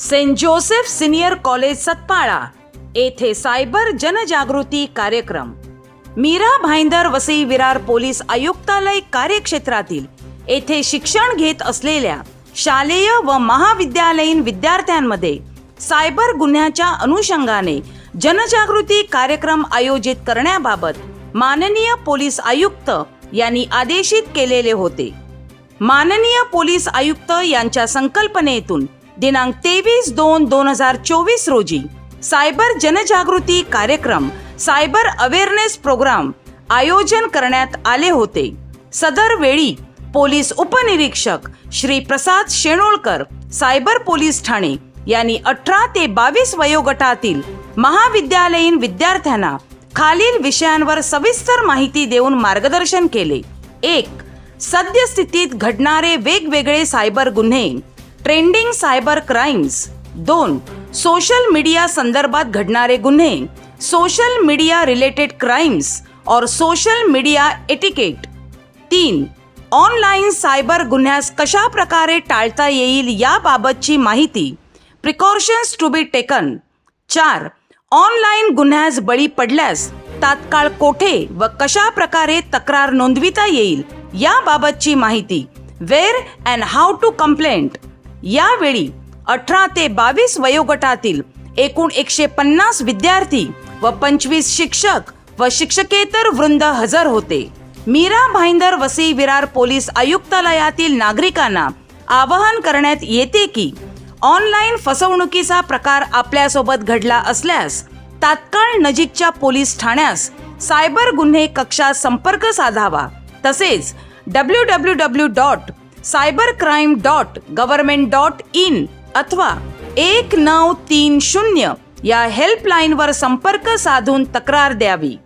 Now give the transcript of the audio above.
Saint Joseph senior college Satpala येथे cyber जनजागृती कार्यक्रम. मीरा भाईंदर वसई विरार पोलीस आयुक्तालय कार्यक्षेत्रातील येथे शिक्षण घेत असलेल्या शालेय व महाविद्यालयीन विद्यार्थ्यांमध्ये सायबर गुन्ह्याच्या अनुषंगाने जनजागृती कार्यक्रम आयोजित करण्याबाबत माननीय पोलीस आयुक्त यांनी आदेशित केलेले होते. माननीय पोलीस आयुक्त यांच्या संकल्पनेतून दिनांक तेवीस दोन दोन हजार चोवीस रोजी सायबर जनजागृती कार्यक्रम सायबर अवेअरनेस प्रोग्राम आयोजन करण्यात आले होते. सदर वेळी पोलीस उपनिरीक्षक श्री प्रसाद शेणोळकर सायबर पोलीस ठाणे यांनी अठरा ते बावीस वयोगटातील महाविद्यालयीन विद्यार्थ्यांना खालील विषयांवर सविस्तर माहिती देऊन मार्गदर्शन केले. एक सद्यस्थितीत घडणारे वेगवेगळे सायबर गुन्हे. Trending cyber crimes. दोन सोशल मीडिया संदर्भात घडणारे गुन्हे. सोशल मीडिया रिलेटेड क्राईम्स और सोशल मीडिया एटिकेट. तीन ऑनलाईन सायबर गुन्ह्यास कशा प्रकारे टाळता येईल याबाबतची माहिती. प्रिकॉशन्स टू बी टेकन चार ऑनलाईन गुन्ह्यास बळी पडल्यास तात्काळ कोठे व कशा प्रकारे तक्रार नोंदविता येईल याबाबतची माहिती. Where and how to complaint. यावेळी अठरा ते बावीस वयोगटातील एकूण एकशे पन्नास विद्यार्थी व पंचवीस शिक्षक व शिक्षकेतर वृंद हजर होते. मीरा भाईंदर वसई विरार पोलीस आयुक्तालयातील नागरिकांना आवाहन करण्यात येते की ऑनलाईन फसवणुकीचा प्रकार आपल्यासोबत घडला असल्यास तात्काळ नजीकच्या पोलीस ठाण्यास सायबर गुन्हे कक्षात संपर्क साधावा. तसेच W W W dot cyber crime dot government dot in अथवा एक नऊ तीन शून्य या हेल्पलाईनवर संपर्क साधून तक्रार द्यावी.